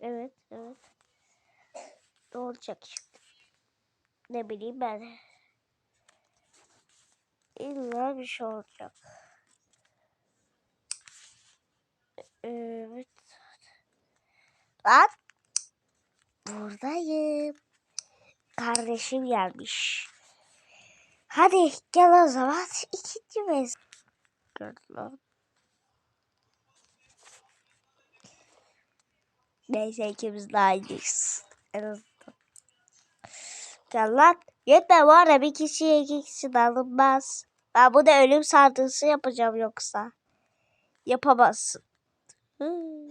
Evet, evet. Ne olacak? Ne bileyim ben. İlla bir şey olacak. Evet. Lan. Buradayım. Kardeşim gelmiş. Hadi gel o zaman ikinci mez. Gördün lan. Neyse ikimiz de aynıyız. En azından. Gel lan. Yeter var ya bir kişiye iki kişi de alınmaz. Ben bunu ölüm saldırısı yapacağım yoksa. Yapamazsın. Hmm.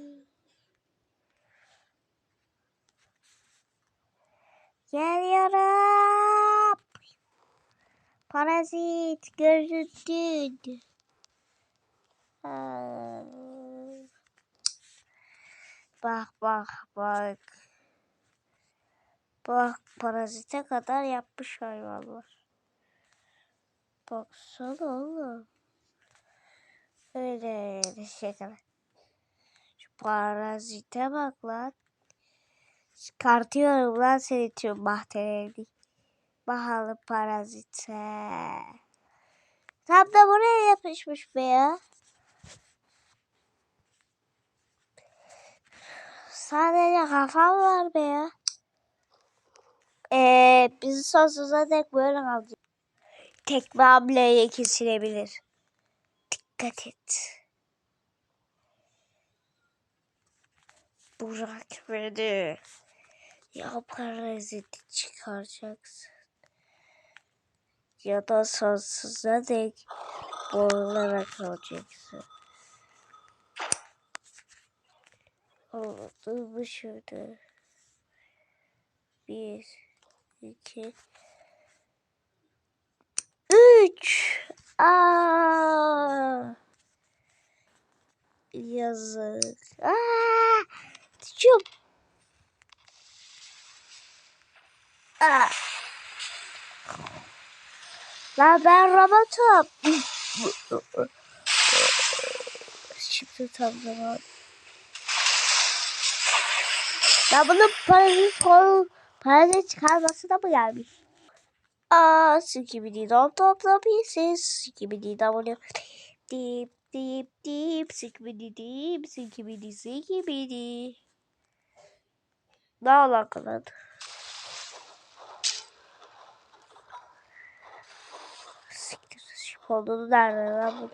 Geliyorum. Parazit göründün. Ha. Bak bak bak. Bak parazite kadar yapmış hayvanlar. Baksana oğlum. Öyle şey kadar. Şu parazite bak lan. Çıkartıyorum lan seni tüm mahdelerini. Bahalı parazite. Tam da buraya yapışmış be ya. Sadece kafam var be ya. Ee, bizi sonsuza dek böyle kalacak. Tekme hamleye kesilebilir. Dikkat et. Bırak beni. Ya paraziti çıkaracaksın. Ya da sonsuza dek boğularak kalacaksın. Oldu şurada? Bir, iki, üç. Aa! Yazık. Aa! Düşüyorum. Aa! Lan ben robotum. Şimdi tam zaman. Ya bunun parazit kol parazit çıkarmasına mı gelmiş? Aa, sikibidi dom topla pieces. Sikibidi damını. Dip dip dip. Sikibidi dip. Sikibidi sikibidi. Ne alakalı? Siktir. Şu kolunu nerede lan?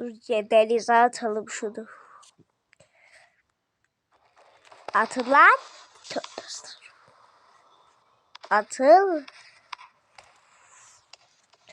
Dur denize atalım şunu. Atın lan. Atıl.